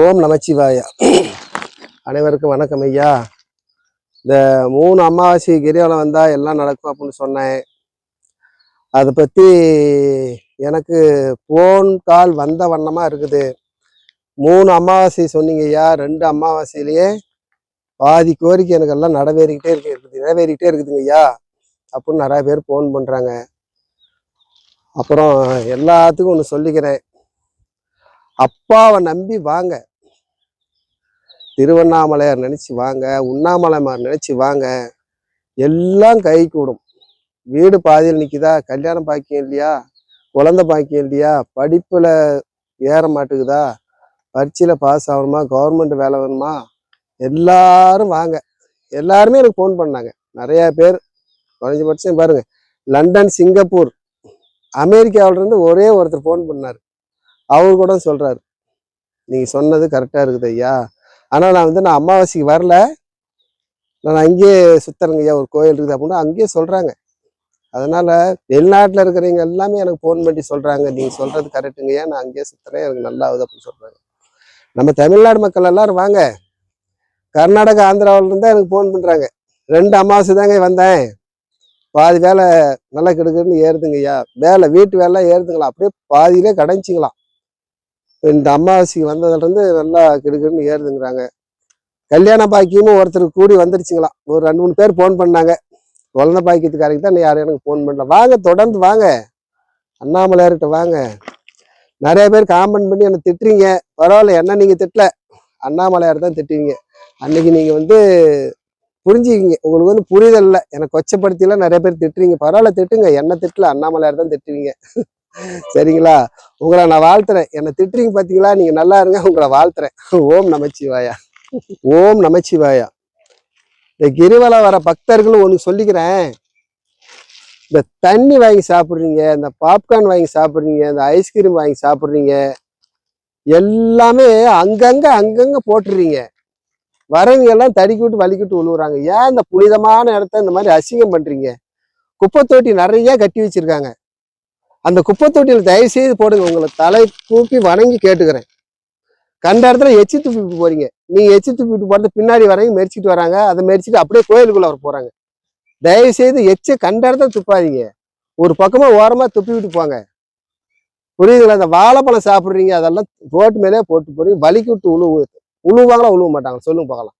ஓம் நமச்சிவாயா. அனைவருக்கும் வணக்கம் ஐயா. இந்த மூணு அமாவாசை கிரிவலம் வந்தா எல்லாம் நடக்கும் அப்படின்னு சொன்னேன். அதை பத்தி எனக்கு போன் கால் வந்த வண்ணமா இருக்குது. மூணு அமாவாசை சொன்னீங்க ஐயா. ரெண்டு அமாவாசையிலேயே பாதி கோரிக்கை எனக்கு எல்லாம் நடவேறிக்கிட்டே இருக்கு. இருக்குது நிறைவேறிக்கிட்டே இருக்குதுங்க ஐயா. அப்படின்னு நிறைய பேர் ஃபோன் பண்றாங்க. அப்புறம் எல்லாத்துக்கும் ஒன்று சொல்லிக்கிறேன். அப்பாவை நம்பி வாங்க. திருவண்ணாமலையார் நினச்சி வாங்க உண்ணாமலைமார் நினச்சி வாங்க. எல்லாம் கை கூடும். வீடு பாதியில் நிற்குதா கல்யாணம் பாக்கியம் இல்லையா? குழந்தை பாக்கியம் இல்லையா? படிப்பில் ஏற மாட்டேங்குதா பரீட்சையில் பாஸ் ஆகணுமா? கவர்மெண்ட் வேலை வேணுமா? எல்லாரும் வாங்க. எல்லாருமே எனக்கு ஃபோன் பண்ணாங்க. நிறைய பேர் குறைஞ்சபட்சம் பாருங்கள் லண்டன் சிங்கப்பூர் அமெரிக்காவிலேருந்து ஒரே ஒருத்தர் ஃபோன் பண்ணார். அவர் கூட சொல்கிறாரு நீங்கள் சொன்னது கரெக்டாக இருக்குது ஐயா. ஆனால் நான் வந்து நான் அமாவாசைக்கு வரல. நான் அங்கேயே சுத்துறேங்க ஐயா ஒரு கோயில் இருக்குது அப்படின்னு அங்கேயே சொல்கிறாங்க அதனால் வெளிநாட்டில் இருக்கிறவங்க எல்லாமே எனக்கு ஃபோன் பண்ணி சொல்கிறாங்க நீங்கள் சொல்கிறது கரெக்டுங்க ஐயா நான் அங்கேயே சுற்றுறேன் எனக்கு நல்லா ஆகுது அப்படின்னு சொல்கிறாங்க நம்ம தமிழ்நாடு மக்கள் எல்லாரும் வாங்க. கர்நாடகா ஆந்திராவிலிருந்தா எனக்கு ஃபோன் பண்ணுறாங்க ரெண்டு அமாவாசை தாங்க வந்தேன். பாதி வேலை நல்லா கெடுக்குன்னு ஏறுதுங்க ஐயா வேலை வீட்டு வேலை ஏறுதுங்களா அப்படியே பாதியிலே கடைஞ்சிங்களாம். இந்த அமாவாசைக்கு வந்ததுலேருந்து நல்லா கிடுக்குன்னு ஏறுதுங்கிறாங்க. கல்யாண பாக்கியமும் ஒருத்தருக்கு கூடி வந்துருச்சுங்களா? ஒரு ரெண்டு மூணு பேர் ஃபோன் பண்ணாங்க. குழந்தை பாக்கியத்துக்காரங்க தான் யாரும் எனக்கு ஃபோன் பண்ணல. வாங்க தொடர்ந்து வாங்க. அண்ணாமலையார்கிட்ட வாங்க. நிறைய பேர் காமெண்ட் பண்ணி என்னை திட்டுறீங்க. பரவாயில்ல என்ன நீங்கள் திட்டல. அண்ணாமலையார் தான் திட்டுவீங்க. அன்னைக்கு நீங்கள் வந்து புரிஞ்சுக்கிங்க. உங்களுக்கு வந்து புரிதல் இல்லை. எனக்கு கொச்சப்படுத்திலாம் நிறைய பேர் திட்டுறீங்க. பரவாயில்ல திட்டுங்க. என்ன திட்டல அண்ணாமலையார் தான் திட்டுவீங்க. சரிங்களா? உங்களை நான் வாழ்த்துறேன். என்னை திட்டுறீங்க பாத்தீங்களா? நீங்க நல்லா இருங்க உங்களை வாழ்த்துறேன். ஓம் நமச்சிவாயா. ஓம் நமச்சிவாயா. இந்த கிரிவல வர பக்தர்களும் ஒன்று சொல்லிக்கிறேன். இந்த தண்ணி வாங்கி சாப்பிட்றீங்க இந்த பாப்கார்ன் வாங்கி சாப்பிட்றீங்க இந்த ஐஸ்கிரீம் வாங்கி சாப்பிட்றீங்க எல்லாமே அங்கங்க அங்கங்க போட்டுறீங்க. வரவங்க எல்லாம் தடுக்கி விட்டு வலிக்கிட்டு விழுவுறாங்க ஏன் இந்த புனிதமான இடத்த இந்த மாதிரி அசிங்கம் பண்றீங்க? குப்பை தொட்டி நிறைய கட்டி வச்சிருக்காங்க. அந்த குப்பை தொட்டியில் தயவு செய்து போடுங்க. உங்களை தலை தூக்கி வணங்கி கேட்டுக்கிறேன். கண்ட இடத்துல எச்சி துப்பிட்டு போறீங்க. நீங்கள் எச்சி துப்பிட்டு போறது பின்னாடி வரவங்க மெரிச்சிட்டு வராங்க. அதை மெரிச்சிட்டு அப்படியே கோயிலுக்குள்ள வர போறாங்க. தயவு செய்து எச்ச கண்ட இடத்துல துப்பாதீங்க. ஒரு பக்கமா ஓரமா துப்பி விட்டு போங்க. புரியுதுங்களா? அந்த வாழைப்பழம் சாப்பிடுறீங்க அதெல்லாம் ரோட்டு மேலே போட்டு போறீங்க. வலிக்கு விட்டு உழுவு உழுவாங்களா உழுவ மாட்டாங்க சொல்லுங்க பார்க்கலாம்.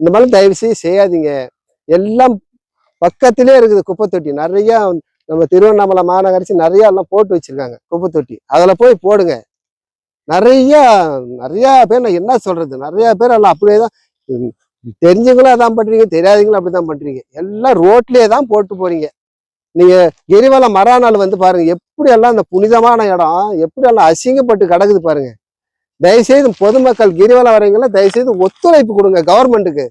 இந்த மாதிரி தயவு செய்து செய்யாதீங்க. எல்லாம் பக்கத்திலே இருக்குது குப்பை தொட்டி நிறையா நம்ம திருவண்ணாமலை மாநகராட்சி நிறைய எல்லாம் போட்டு வச்சிருக்காங்க. குப்பை தொட்டி அதில் போய் போடுங்க. நிறையா நிறையா பேர் நான் என்ன சொல்கிறது நிறையா பேர் எல்லாம் அப்படியே தான் தெரிஞ்சவங்களும் அதான் பண்ணுறீங்க தெரியாதவங்களும் அப்படிதான் பண்ணுறீங்க எல்லாம் ரோட்லேயே தான் போட்டு போகிறீங்க நீங்கள் கிரிவலம் மறாநாள் வந்து பாருங்கள் எப்படி எல்லாம் இந்த புனிதமான இடம் எப்படி எல்லாம் அசிங்கப்பட்டு கிடக்குது பாருங்கள் தயவுசெய்து பொதுமக்கள் கிரிவலம் வரவங்களாம் தயவுசெய்து ஒத்துழைப்பு கொடுங்க கவர்மெண்ட்டுக்கு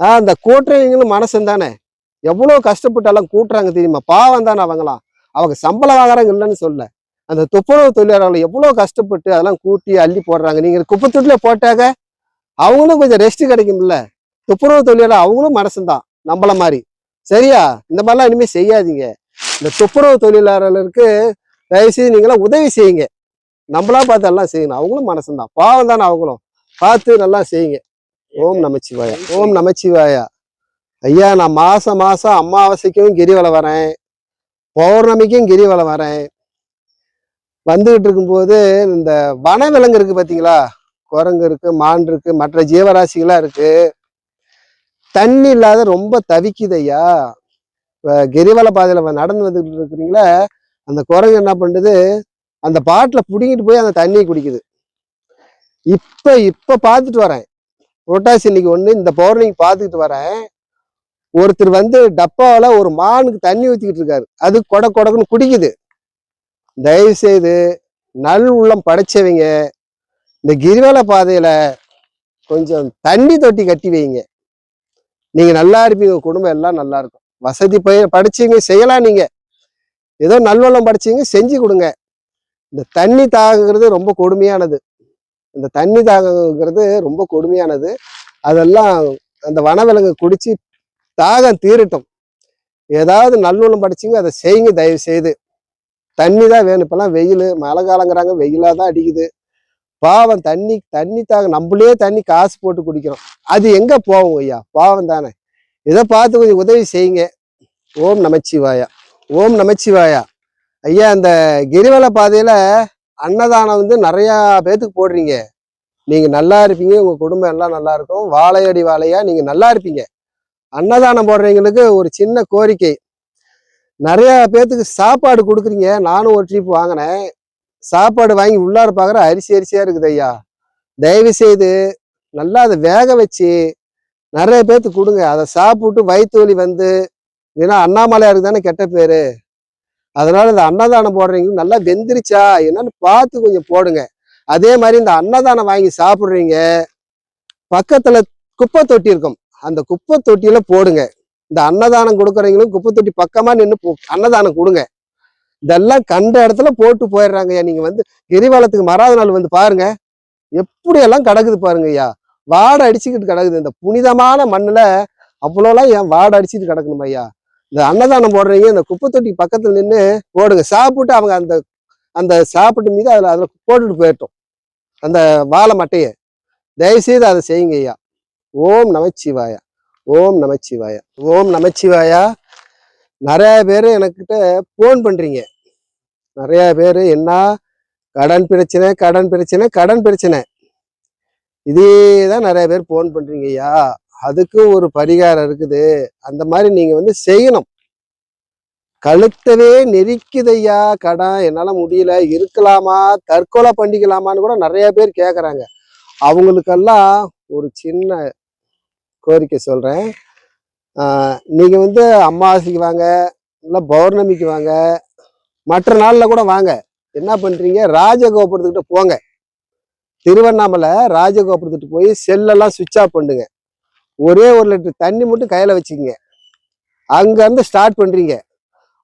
ஆஹ் இந்த கூட்டுறவங்களும் மனசு தானே எவ்வளோ கஷ்டப்பட்டு எல்லாம் கூட்டுறாங்க தெரியுமா? பாவம் தானே அவங்களாம். அவங்க சம்பளம் வாங்குறாங்க இல்லைன்னு சொல்ல. அந்த துப்புரவு தொழிலாளர்கள் எவ்வளோ கஷ்டப்பட்டு அதெல்லாம் கூட்டி அள்ளி போடுறாங்க. நீங்கள் குப்பை தொட்டில போட்டாக அவங்களும் கொஞ்சம் ரெஸ்ட் கிடைக்கும்ல. துப்புரவு தொழிலாளர் அவங்களும் மனசுந்தான். நம்மள மாதிரி. சரியா? இந்த மாதிரிலாம் இனிமேல் செய்யாதீங்க. இந்த துப்புரவு தொழிலாளர்களுக்கு தயவுசெய்து நீங்களாம் உதவி செய்யுங்க. நம்மளா பார்த்து எல்லாம் செய்யணும். அவங்களும் மனசுந்தான். பாவம் தானே அவங்களும். பார்த்து நல்லா செய்யுங்க. ஓம் நமச்சிவாயா. ஓம் நமச்சிவாயா. ஐயா நான் மாசம் மாசம் அமாவாசைக்கும் கிரிவலம் வரேன். பௌர்ணமிக்கும் கிரிவலம் வரேன். வந்துகிட்டு இருக்கும்போது இந்த வனவிலங்கு இருக்கு பார்த்தீங்களா குரங்கு இருக்கு மான் இருக்கு மற்ற ஜீவராசிகளா இருக்கு. தண்ணி இல்லாத ரொம்ப தவிக்குது ஐயா. கிரிவல பாதையில் நடந்து வந்துக்கிட்டு இருக்கிறீங்களா அந்த குரங்கு என்ன பண்ணுது? அந்த பாட்டில் பிடிங்கிட்டு போய் அந்த தண்ணியை குடிக்குது. இப்போ இப்போ பார்த்துட்டு வரேன். புரட்டாசி இன்னைக்கு ஒன்று இந்த பௌர்ணமிக்கு பார்த்துக்கிட்டு வரேன். ஒருத்தர் வந்து டப்பாவில் ஒரு மானுக்கு தண்ணி ஊற்றிக்கிட்டு இருக்காரு. அது கொட கொடக்குன்னு குடிக்குது. தயவு செய்து நல் உள்ளம் படைச்சவங்க இந்த கிரிவல பாதையில் கொஞ்சம் தண்ணி தொட்டி கட்டி வைங்க. நீங்கள் நல்லா இருப்பீங்க குடும்பம் எல்லாம் நல்லா இருக்கும். வசதி பய படிச்சீங்க செய்யலாம் நீங்கள் ஏதோ நல்வளம் படிச்சீங்க செஞ்சு கொடுங்க. இந்த தண்ணி தாகுங்கிறது ரொம்ப கொடுமையானது. இந்த தண்ணி தாகங்கிறது ரொம்ப கொடுமையானது. அதெல்லாம் அந்த வனவிலங்கு குடிச்சு தாகம் தீரட்டும். ஏதாவது நல்லுள்ளம் படிச்சிங்க அதை செய்யுங்க தயவு செய்து. தண்ணி தான் வேணும். இப்பெல்லாம் வெயில் மழை காலங்கிறாங்க வெயிலாக தான் அடிக்குது. பாவம் தண்ணி தண்ணி தாக நம்மளே தண்ணி காசு போட்டு குடிக்கிறோம். அது எங்கே போகும் ஐயா? பாவம் தானே. இதை பார்த்து கொஞ்சம் உதவி செய்யுங்க. ஓம் நமச்சிவாயா. ஓம் நமச்சிவாயா. ஐயா அந்த கிரிவல பாதையில் அன்னதானம் வந்து நிறையா பேத்துக்கு போடுறீங்க. நீங்கள் நல்லா இருப்பீங்க உங்கள் குடும்பம் எல்லாம் நல்லா இருக்கும். வாழையடி வாழையா நீங்கள் நல்லா இருப்பீங்க. அன்னதானம் போடுறவங்களுக்கு ஒரு சின்ன கோரிக்கை. நிறைய பேத்துக்கு சாப்பாடு கொடுக்குறீங்க. நானும் ஒரு ட்ரிப் வாங்கினேன். சாப்பாடு வாங்கி உள்ளார பார்க்குற அரிசி அரிசியாக இருக்குது ஐயா. தயவு செய்து நல்லா அதை வேக வச்சு நிறைய பேர்த்துக்கு கொடுங்க. அதை சாப்பிட்டு வயிற்று வலி வந்து ஏன்னா அண்ணாமலையாருக்கு தானே கெட்ட பேர். அதனால் இந்த அன்னதானம் போடுறீங்க. நல்லா வெந்துருச்சா? என்னன்னு பார்த்து கொஞ்சம் போடுங்க. அதே மாதிரி இந்த அன்னதானம் வாங்கி சாப்பிட்றீங்க. பக்கத்தில் குப்பை தொட்டி இருக்கும். அந்த குப்பை தொட்டியில போடுங்க. இந்த அன்னதானம் கொடுக்குறவங்களும் குப்பை தொட்டி பக்கமா நின்று அன்னதானம் கொடுங்க. இதெல்லாம் கண்ட இடத்துல போட்டு போயிடுறாங்க ஐயா. நீங்க வந்து கிரிவலத்துக்கு மறாத நாள் வந்து பாருங்க. எப்படியெல்லாம் கிடக்குது பாருங்க ஐயா. வாடை அடிச்சுக்கிட்டு கிடக்குது. இந்த புனிதமான மண்ணுல அவ்வளோலாம் ஏன் வாடை அடிச்சுட்டு கிடக்கணும் ஐயா? இந்த அன்னதானம் போடுறீங்க இந்த குப்பை தொட்டி பக்கத்துல நின்று போடுங்க. சாப்பிட்டு அவங்க அந்த அந்த சாப்பிட்டு மீது அதில் அதில் போட்டுட்டு போயிட்டோம் அந்த வாழை மட்டையை. தயவுசெய்து அதை செய்யுங்க ஐயா. ஓம் நமச்சிவாயா ஓம் நமச்சிவாயா ஓம் நமச்சிவாயா நிறைய பேர் எனக்கிட்ட ஃபோன் பண்ணுறீங்க நிறையா பேர் என்ன? கடன் பிரச்சனை கடன் பிரச்சனை கடன் பிரச்சனை. இதே தான் நிறைய பேர் ஃபோன் பண்ணுறீங்க ஐயா. அதுக்கு ஒரு பரிகாரம் இருக்குது. அந்த மாதிரி நீங்கள் வந்து செய்யணும். கழுத்தவே நெரிக்குதையா கடன் என்னால் முடியல. இருக்கலாமா? தற்கொலை பண்ணிக்கலாமான்னு கூட நிறைய பேர் கேட்குறாங்க அவங்களுக்கெல்லாம் ஒரு சின்ன கோரிக்கை சொல்கிறேன் நீங்கள் வந்து அமாவாசைக்கு வாங்க இல்லை பௌர்ணமிக்கு வாங்க மற்ற நாளில் கூட வாங்க. என்ன பண்ணுறீங்க ராஜகோபுரத்துக்கிட்ட போங்க. திருவண்ணாமலை ராஜகோபுரத்துக்கிட்ட போய் செல்லெல்லாம் சுவிட்ச் ஆஃப் பண்ணுங்க. ஒரே ஒரு லிட்டர் தண்ணி மட்டும் கையில் வச்சுக்கோங்க. அங்கேருந்து ஸ்டார்ட் பண்ணுறீங்க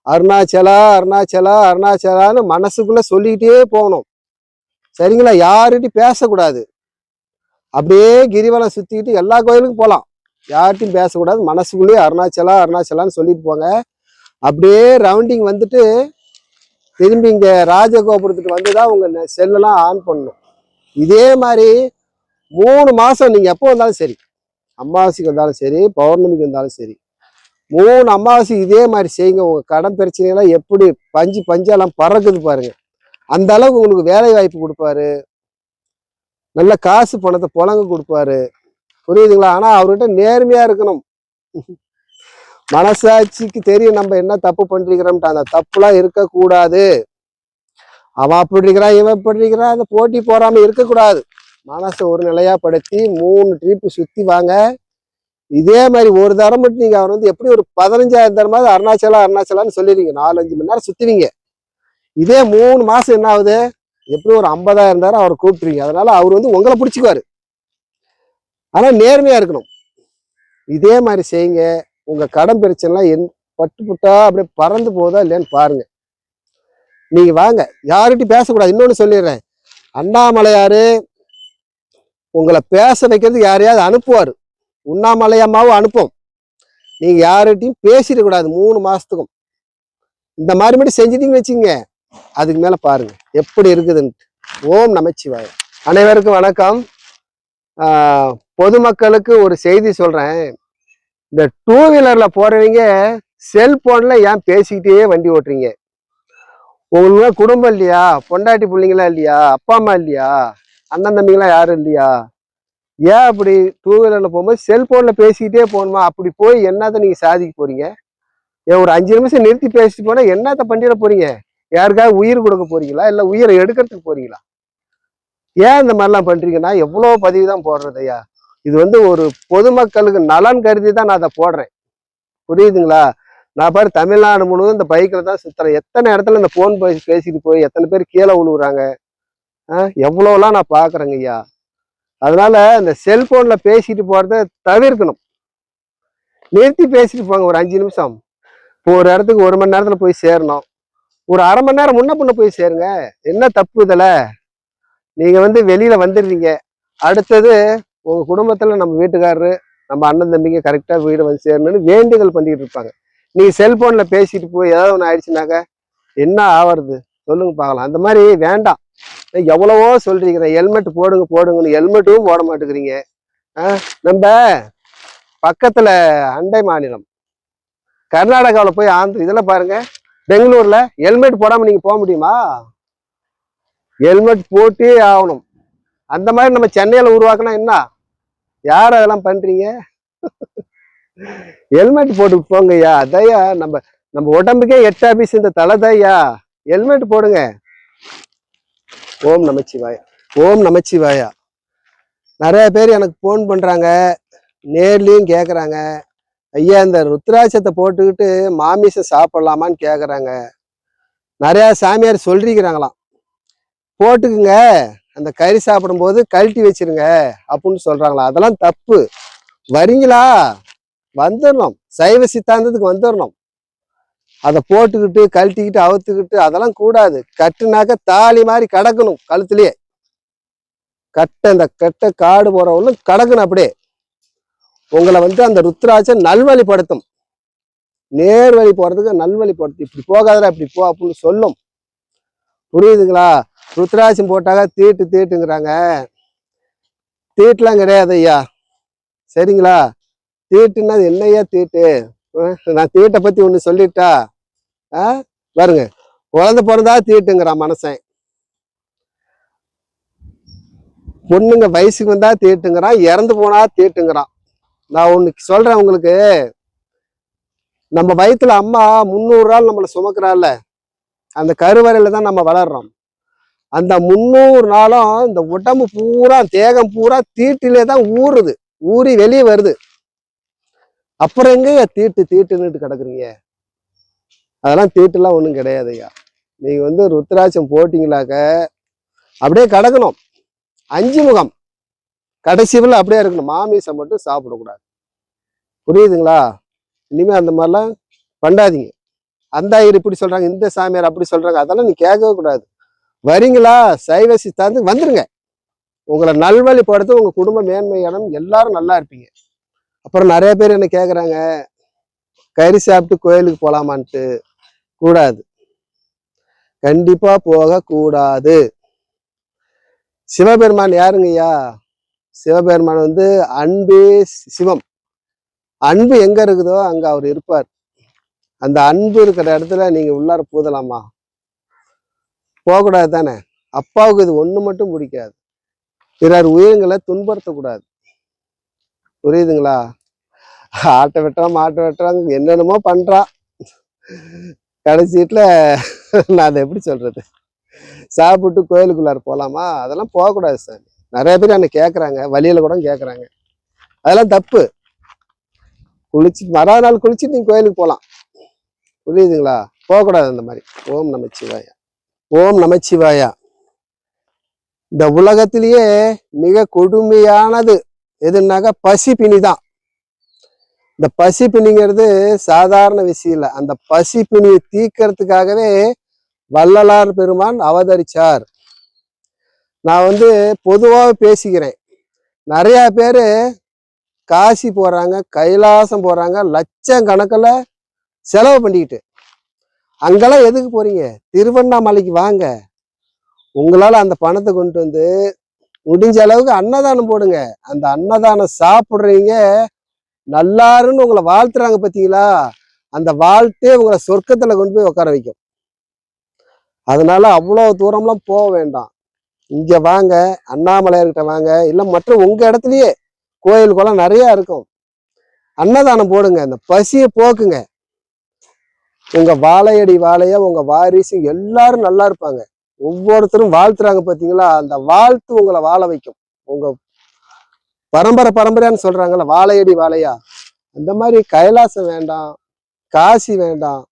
அருணாச்சலா அருணாச்சலா அருணாச்சலான்னு மனசுக்குள்ளே சொல்லிக்கிட்டே போகணும். சரிங்களா? யாருகிட்டையும் பேசக்கூடாது. அப்படியே கிரிவலம் சுற்றிக்கிட்டு எல்லா கோயிலுக்கும் போகலாம். யார்கிட்டையும் பேசக்கூடாது. மனசுக்குள்ளேயே அருணாச்சலா அருணாச்சலான்னு சொல்லிட்டு போங்க. அப்படியே ரவுண்டிங் வந்துட்டு திரும்பி இங்கே ராஜகோபுரத்துக்கு வந்து தான் உங்கள் செல்லெல்லாம் ஆன் பண்ணணும். இதே மாதிரி மூணு மாதம் நீங்கள் எப்போ வந்தாலும் சரி அமாவாசைக்கு வந்தாலும் சரி பௌர்ணமிக்கு வந்தாலும் சரி மூணு அமாவாசை இதே மாதிரி செய்யுங்க. உங்கள் கடன் பிரச்சனையெல்லாம் எப்படி பஞ்சு பஞ்செல்லாம் பறக்குது பாருங்கள் அந்த அளவுக்கு உங்களுக்கு வேலை வாய்ப்பு கொடுப்பாரு. நல்ல காசு பணத்தை புழங்க கொடுப்பாரு. புரியுதுங்களா? ஆனால் அவர்கிட்ட நேர்மையாக இருக்கணும். மனசாட்சிக்கு தெரியும் நம்ம என்ன தப்பு பண்ணிருக்கிறோம்ட்டு. அந்த தப்புலாம் இருக்கக்கூடாது. அவன் அப்படி இருக்கிறான் இவன் இப்படி இருக்கிறான் அந்த போட்டி போறாம இருக்கக்கூடாது. மனசை ஒரு நிலையா படுத்தி மூணு ட்ரிப்பு சுத்தி வாங்க. இதே மாதிரி ஒரு தரம் மட்டும் நீங்க அவர் வந்து எப்படி ஒரு பதினஞ்சாயிரம் தரமாவது அருணாச்சலா அருணாச்சலான்னு நாலு நாலஞ்சு மணி நேரம் சுத்துவீங்க. இதே மூணு மாசம் என்ன ஆகுது? எப்படி ஒரு ஐம்பதாயிரம் தரம் அவரை கூப்பிட்டுருவீங்க. அதனால அவர் வந்து உங்களை பிடிச்சிக்குவாரு. ஆனால் நேர்மையாக இருக்கணும். இதே மாதிரி செய்யுங்க. உங்கள் கடன் பிரச்சனைலாம் என் பட்டு புட்டா அப்படியே பறந்து போதா இல்லையான்னு பாருங்க. நீங்கள் வாங்க. யார்கிட்டையும் பேசக்கூடாது. இன்னொன்று சொல்லிடுறேன். அண்ணாமலையார் உங்களை பேச வைக்கிறதுக்கு யாரையாவது அனுப்புவார். உண்ணாமலையம்மாவும் அனுப்பும். நீங்கள் யார்கிட்டையும் பேசிடக்கூடாது மூணு மாதத்துக்கும் இந்த மாதிரி மட்டும் செஞ்சிட்டீங்கன்னு வச்சுங்க அதுக்கு மேலே பாருங்கள் எப்படி இருக்குதுன்ட்டு. ஓம் நமச்சிவாய அனைவருக்கும் வணக்கம். ஆஹ் பொதுமக்களுக்கு ஒரு செய்தி சொல்கிறேன் இந்த டூ வீலரில் போகிறவங்க செல்ஃபோனில் ஏன் பேசிக்கிட்டே வண்டி ஓட்டுறீங்க? உங்களுக்கு குடும்பம் இல்லையா? பொண்டாட்டி பிள்ளைங்களா இல்லையா? அப்பா அம்மா இல்லையா? அண்ணன் தம்பிங்களாம் யாரும் இல்லையா? ஏன் அப்படி டூ வீலரில் போகும்போது செல்ஃபோனில் பேசிக்கிட்டே போகணுமா? அப்படி போய் என்னத்தை நீங்கள் சாதிக்க போகிறீங்க ஏன் ஒரு அஞ்சு நிமிஷம் நிறுத்தி பேசிட்டு போனால் என்னத்த பண்ணிட போகிறீங்க யாருக்காவது உயிர் கொடுக்க போகிறீங்களா இல்லை உயிரை எடுக்கிறதுக்கு போகிறீங்களா ஏன் இந்த மாதிரிலாம் பண்ணுறீங்கன்னா எவ்வளோ பதிவு தான் போடுறது ஐயா? இது வந்து ஒரு பொதுமக்களுக்கு நலன் கருதி தான் நான் அதை போடுறேன். புரியுதுங்களா? நான் பாரு தமிழ்நாடு முழுவதும் இந்த பைக்கில் தான் சுற்றுறேன் எத்தனை இடத்துல இந்த ஃபோன் பேசி பேசிட்டு போய் எத்தனை பேர் கீழே விழுவுறாங்க? எவ்வளோலாம் நான் பார்க்குறேங்க ஐயா. அதனால இந்த செல்ஃபோனில் பேசிட்டு போகிறத தவிர்க்கணும். நிறுத்தி பேசிட்டு போங்க ஒரு அஞ்சு நிமிஷம். இப்போ ஒரு இடத்துக்கு ஒரு மணி நேரத்தில் போய் சேரணும். ஒரு அரை மணி நேரம் முன்ன பின்ன போய் சேருங்க. என்ன தப்பு இதில்? நீங்கள் வந்து வெளியில் வந்துடுறீங்க. அடுத்தது உங்கள் குடும்பத்தில் நம்ம வீட்டுக்காரரு நம்ம அண்ணன் தம்பிங்க கரெக்டாக வீடு வந்து சேரணும்னு வேண்டுதல் பண்ணிக்கிட்டு இருப்பாங்க. நீ செல்ஃபோனில் பேசிட்டு போய் ஏதாவது ஒன்று ஆயிடுச்சுனாக்க என்ன ஆவறது? சொல்லுங்க பார்க்கலாம். அந்த மாதிரி வேண்டாம். எவ்வளவோ சொல்றீங்க ஹெல்மெட் போடுங்க போடுங்கன்னு ஹெல்மெட்டும் போட மாட்டேங்கிறீங்க. ஆ, நம்ம பக்கத்தில் அண்டை மாநிலம் கர்நாடகாவில் போய் ஆந்திர இதில் பாருங்க பெங்களூரில் ஹெல்மெட் போடாமல் நீங்கள் போக முடியுமா? ஹெல்மெட் போட்டே ஆகணும். அந்த மாதிரி நம்ம சென்னையில் உருவாக்குனா என்ன? யார் அதெல்லாம் பண்ணுறீங்க ஹெல்மெட் போட்டு போங்கய்யா. அதையா நம்ம நம்ம உடம்புக்கே எட்டு ஆபீஸ் இந்த தலைதையா ஹெல்மெட் போடுங்க. ஓம் நமச்சிவாயா. ஓம் நமச்சிவாயா. நிறைய பேர் எனக்கு ஃபோன் பண்ணுறாங்க நேர்லேயும் கேட்குறாங்க ஐயா இந்த ருத்ராட்சத்தை போட்டுக்கிட்டு மாமிசம் சாப்பிட்லாமான்னு கேட்குறாங்க நிறையா சாமியார் சொல்லிக்கிறாங்களாம் போட்டுக்குங்க. அந்த கறி சாப்பிடும்போது கழட்டி வச்சிருங்க அப்படின்னு சொல்றாங்களா? அதெல்லாம் தப்பு. வரீங்களா? வந்துடணும் சைவ சித்தாந்தத்துக்கு வந்துடணும் அதை போட்டுக்கிட்டு கழட்டிக்கிட்டு அவுத்துக்கிட்டு அதெல்லாம் கூடாது. கட்டுனாக்க தாலி மாதிரி கடக்கணும் கழுத்துலயே கட்டை அந்த கட்டை காடு போறவங்களும் கடக்கணும் அப்படியே. உங்களை வந்து அந்த ருத்ராட்சம் நல்வழிப்படுத்தும். நேர்வழி போறதுக்கு நல்வழிப்படுத்தும் இப்படி போகாதடா இப்படி போ அப்படின்னு சொல்லும். புரியுதுங்களா? ருத்ராட்சம் போட்டாக தீட்டு தீட்டுங்கிறாங்க. தீட்டுலாம் கிடையாது ஐயா. சரிங்களா? தீட்டுன்னா அது என்னய்யா தீட்டு? நான் தீட்டை பத்தி ஒன்று சொல்லிட்டா ஆ பாருங்க. குழந்த பிறந்தா தீட்டுங்கிறான் மனசன் பொண்ணுங்க வயசுக்கு வந்தா தீட்டுங்கிறான் இறந்து போனா தீட்டுங்கிறான். நான் ஒன்று சொல்றேன் உங்களுக்கு. நம்ம வயிற்றுல அம்மா முந்நூறு நாள் நம்மளை சுமக்கிறாள்ல. அந்த கருவறையில தான் நம்ம வளர்றோம். அந்த முந்நூறு நாளும் இந்த உடம்பு பூரா தேகம் பூரா தீட்டிலே தான் ஊறுது. ஊறி வெளியே வருது. அப்புறம் எங்க தீட்டு தீட்டுன்னுட்டு கிடக்குறீங்க? அதெல்லாம் தீட்டுலாம் ஒன்றும் கிடையாது ஐயா நீங்கள் வந்து ருத்ராட்சம் போட்டிங்களாக்க அப்படியே கிடக்கணும். அஞ்சு முகம். கடைசிவில் அப்படியே இருக்கணும். மாமிசம் மட்டும் சாப்பிடக்கூடாது. புரியுதுங்களா? இனிமேல் அந்த மாதிரிலாம் பண்ணாதீங்க. அந்த ஐயர் இப்படி சொல்கிறாங்க இந்த சாமியார் அப்படி சொல்கிறாங்க அதெல்லாம் நீ கேட்கவே கூடாது. வரீங்களா? சைவ சித்தாந்து வந்துருங்க. உங்களை நல்வழிப்படுத்த உங்க குடும்ப மேன்மையான எல்லாரும் நல்லா இருப்பீங்க. அப்புறம் நிறைய பேர் என்ன கேட்குறாங்க கறி சாப்பிட்டு கோயிலுக்கு போகலாமான்ட்டு கூடாது. கண்டிப்பா போக கூடாது. சிவபெருமான் யாருங்கய்யா சிவபெருமான் வந்து அன்பே சிவம். அன்பு எங்க இருக்குதோ அங்க அவர் இருப்பார். அந்த அன்பு இருக்கிற இடத்துல நீங்கள் உள்ளார பூதலாமா? போகக்கூடாது தானே அப்பாவுக்கு இது ஒண்ணு மட்டும் பிடிக்காது. பிறர் உயிரினங்களை துன்படுத்தக்கூடாது புரியுதுங்களா? ஆட்டை வெட்டுறான் மாட்டை வெட்டுறாங்க என்னென்னமோ பண்ணுறான் கடைசி நான் அதை எப்படி சொல்றது? சாப்பிட்டு கோயிலுக்குள்ளார போகலாமா அதெல்லாம் போகக்கூடாது சார் நிறைய பேர் என்ன கேட்குறாங்க வழியில கூட கேட்குறாங்க அதெல்லாம் தப்பு. குளிச்சு மறாவது நாள் குளிச்சு நீங்க கோயிலுக்கு போகலாம் புரியுதுங்களா? போகக்கூடாது அந்த மாதிரி. ஓம் நமச்சிவாயா ஓம் நமச்சிவாயா. இந்த உலகத்திலேயே மிக கொடுமையானது எதுனாக்கா பசி பிணி தான். இந்த பசி பிணிங்கிறது சாதாரண விஷயம் இல்லை. அந்த பசி பிணியை தீக்கிறதுக்காகவே வள்ளலார் பெருமான் அவதரிச்சார். நான் வந்து பொதுவாக பேசிக்கிறேன். நிறையா பேர் காசி போகிறாங்க கைலாசம் போகிறாங்க லட்சம் கணக்கில் செலவு பண்ணிக்கிட்டு. அங்கெல்லாம் எதுக்கு போறீங்க? திருவண்ணாமலைக்கு வாங்க. உங்களால் அந்த பணத்தை கொண்டு வந்து முடிஞ்ச அளவுக்கு அன்னதானம் போடுங்க. அந்த அன்னதானம் சாப்பிட்றீங்க. நல்லாருன்னு உங்களை வாழ்த்துறாங்க பார்த்தீங்களா அந்த வாழ்த்தே உங்களை சொர்க்கத்தில் கொண்டு போய் உட்கார வைக்கும். அதனால அவ்வளோ தூரம்லாம் போக வேண்டாம். இங்கே வாங்க. அண்ணாமலையார்கிட்ட வாங்க. இல்லை மற்ற உங்கள் இடத்துலையே கோயில் குளம் நிறையா இருக்கும். அன்னதானம் போடுங்க. அந்த பசியை போக்குங்க. உங்க வாழையடி வாழையா உங்க வாரிசு எல்லாரும் நல்லா இருப்பாங்க. ஒவ்வொருத்தரும் வாழ்த்துறாங்க பாத்தீங்களா? அந்த வாழ்த்து உங்களை வாழ வைக்கும். உங்க பரம்பரை பரம்பரையான்னு சொல்றாங்கல்ல வாழையடி வாழையா? அந்த மாதிரி கைலாசம் வேண்டாம் காசி வேண்டாம்.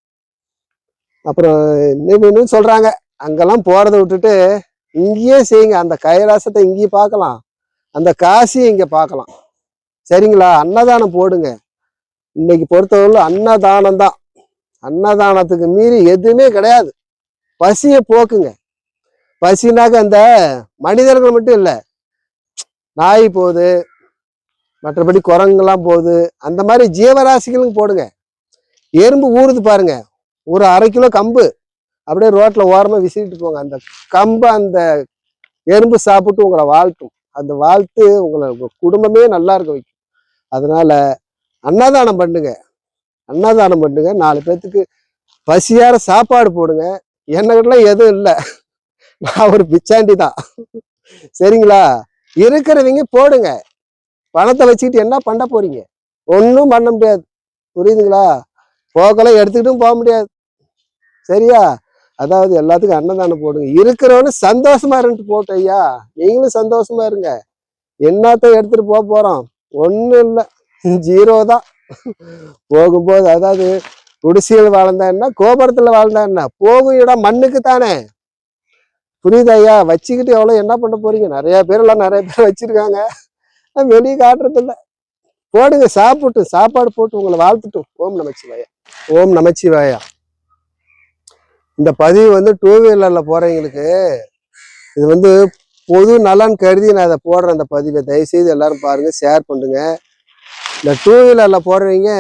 அப்புறம் இன்னும் இன்னும் சொல்றாங்க. அங்கெல்லாம் போறதை விட்டுட்டு இங்கேயே செய்யுங்க. அந்த கைலாசத்தை இங்கேயே பார்க்கலாம். அந்த காசியை இங்க பார்க்கலாம். சரிங்களா? அன்னதானம் போடுங்க. இன்னைக்கு பொறுத்தவரை அன்னதானம் தான் அன்னதானத்துக்கு மீறி எதுவுமே கிடையாது. பசியை போக்குங்க. பசினாக்க அந்த மனிதர்கள் மட்டும் இல்லை. நாய் போகுது மற்றபடி குரங்குலாம் போகுது அந்த மாதிரி ஜீவராசிகளும் போடுங்க. எறும்பு ஊறுது பாருங்க. ஒரு அரை கிலோ கம்பு. அப்படியே ரோட்டில் ஓரமாக விசிறிட்டு போங்க. அந்த கம்பு அந்த எறும்பு சாப்பிட்டு உங்களை வாழ்த்தும். அந்த வாழ்த்து உங்களை குடும்பமே நல்லா இருக்க வைக்கும் அதனால அன்னதானம் பண்ணுங்க. அன்னதானம் பண்ணுங்க. நாலு பேர்த்துக்கு பசியார சாப்பாடு போடுங்க. என்னகிட்டலாம் எதுவும் இல்லை. நான் ஒரு பிச்சாண்டி தான். சரிங்களா? இருக்கிறவங்க போடுங்க. பணத்தை வச்சுக்கிட்டு என்ன பண்ண போறீங்க? ஒன்றும் பண்ண முடியாது. புரியுதுங்களா? போக்கெல்லாம் எடுத்துக்கிட்டும் போக முடியாது. சரியா? அதாவது எல்லாத்துக்கும் அன்னதானம் போடுங்க. இருக்கிறவனு சந்தோஷமா இருந்துட்டு போட்டோம் ஐயா. நீங்களும் சந்தோஷமா இருங்க. என்னத்த எடுத்துட்டு போக போறோம்? ஒன்றும் இல்லை. ஜீரோ தான். போகும்போது அதாவது குடிசையில் வாழ்ந்தா என்ன? வாழ்ந்தான்னா வாழ்ந்தா என்ன? போகும் இடம் மண்ணுக்கு தானே. புரியுதா ஐயா? வச்சுக்கிட்டு எவ்வளோ என்ன பண்ண போறீங்க? நிறைய பேர் எல்லாம் நிறைய பேர் வச்சிருக்காங்க. வெளியே காட்டுறதில்ல. போடுங்க சாப்பிட்டு சாப்பாடு போட்டு உங்களை வாழ்த்துட்டும் ஓம் நமச்சிவாயா. ஓம் நமச்சிவாயா. இந்த பதிவு வந்து டூ வீலரில் போகிறவங்களுக்கு இது வந்து பொது நலன் கருதி நான் அதை போடுறேன் அந்த பதிவை. தயவுசெய்து எல்லாரும் பாருங்கள் ஷேர் பண்ணுங்கள் இந்த டூ வீலர்ல போடுறவங்க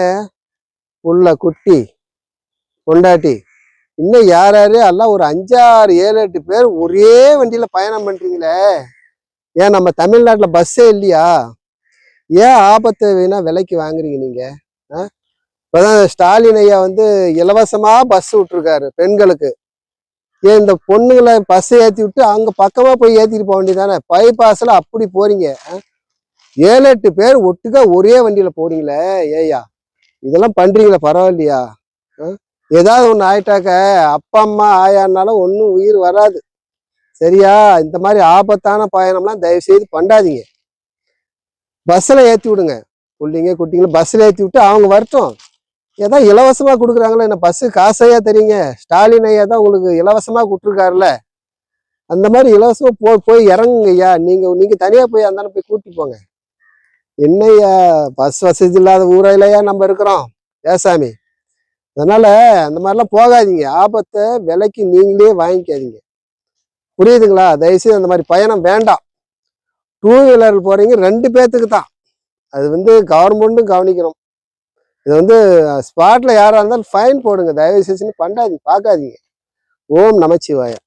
உள்ள குட்டி கொண்டாட்டி இன்னும் யார் யார்? எல்லாம் ஒரு அஞ்சாறு ஏழு எட்டு பேர் ஒரே வண்டியில் பயணம் பண்ணுறீங்களே ஏன் நம்ம தமிழ்நாட்டில் பஸ்ஸே இல்லையா? ஏன் ஆபத்தை வேணால் விலைக்கு வாங்குறீங்க நீங்கள் ஆ? இப்போதான் ஸ்டாலின் ஐயா வந்து இலவசமாக பஸ் விட்டுருக்காரு பெண்களுக்கு. ஏன் இந்த பொண்ணுங்களை பஸ்ஸை ஏற்றி விட்டு அங்கே பக்கமாக போய் ஏற்றிட்டு போக வேண்டியதானே பைபாஸில் அப்படி போகிறீங்க ஆ? ஏழு எட்டு பேர் ஒட்டுக்கா ஒரே வண்டியில் போறீங்களே ஏய்யா. இதெல்லாம் பண்ணுறீங்களே பரவாயில்லையா? ஆ? ஏதாவது ஒன்று ஆயிட்டாக்க அப்பா அம்மா ஆயானாலும் ஒன்றும் உயிர் வராது. சரியா? இந்த மாதிரி ஆபத்தான பயணம்லாம் தயவு செய்து பண்ணாதீங்க. பஸ்ஸில் ஏற்றி விடுங்க. பிள்ளைங்க குட்டிங்களும் பஸ்ஸில் ஏற்றி விட்டு அவங்க வரட்டும். ஏதோ இலவசமாக கொடுக்குறாங்களே என்ன பஸ்ஸு காசையா தெரியுங்க ஸ்டாலின் ஐயா தான் உங்களுக்கு இலவசமாக கொடுத்துருக்காருல்ல அந்த மாதிரி இலவசமாக போ போய் இறங்குங்க ஐயா நீங்கள் நீங்கள் தனியாக போய் அந்தாண்ட போய் கூட்டி போங்க. என்னய்யா பஸ் வசதி இல்லாத ஊரையிலையா நம்ம இருக்கிறோம். ஏசாமி அதனால அந்த மாதிரிலாம் போகாதீங்க. ஆபத்தை விலைக்கு நீங்களே வாங்கிக்காதீங்க. புரியுதுங்களா? தயவுசெய்து அந்த மாதிரி பயணம் வேண்டாம். டூ வீலர் போகிறீங்க ரெண்டு பேர்த்துக்கு தான். அது வந்து கவர்மெண்ட்டும் கவனிக்கணும். இது வந்து ஸ்பாட்டில் யாராக இருந்தாலும் ஃபைன் போடுங்க. தயவு செஞ்சு பண்ணாதீங்க. பார்க்காதீங்க. ஓம் நமச்சிவாயா